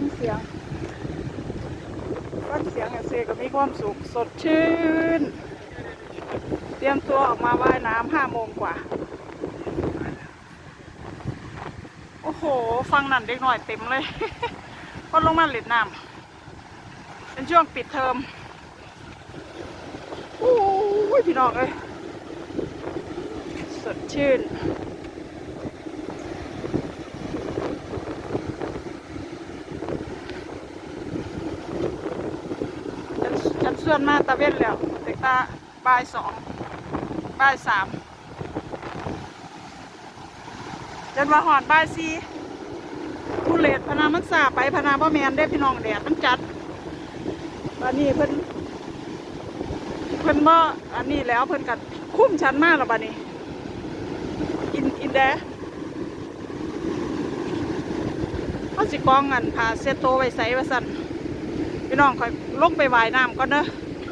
ฟังเสียงฟังเสียงเสก็มีความสุขสดชื่น เตรียมตัวออกมาว่ายน้ำห้าโมงกว่า โอ้โห ฟังนั่นเด็กหน่อยเต็มเลยก็ลงมาเล่นน้ำเป็นช่วงปิดเทอมโอ้ยพี่น้องเอ้ยสดชื่น ส่วนมาตะเวนแล้วแต่ตาบ่ายสองบ่ายสามจนว่าหอดบ่ายสี่ผู้เลดพนามันสาไปพนาบ่แมนได้พี่น้องแดดมันจัดตอนนี้เพิ่นเพิ่นบ่อันนี้แล้วเพิ่นกัดคุ้มฉันมากแล้วบัดนี้ อินอินแดเขาสิกองเงินพาเซตโตไว้ใส่ไว้สั่นพี่น้องคอยลงไปว่ายน้ำก่อนเด้ออู้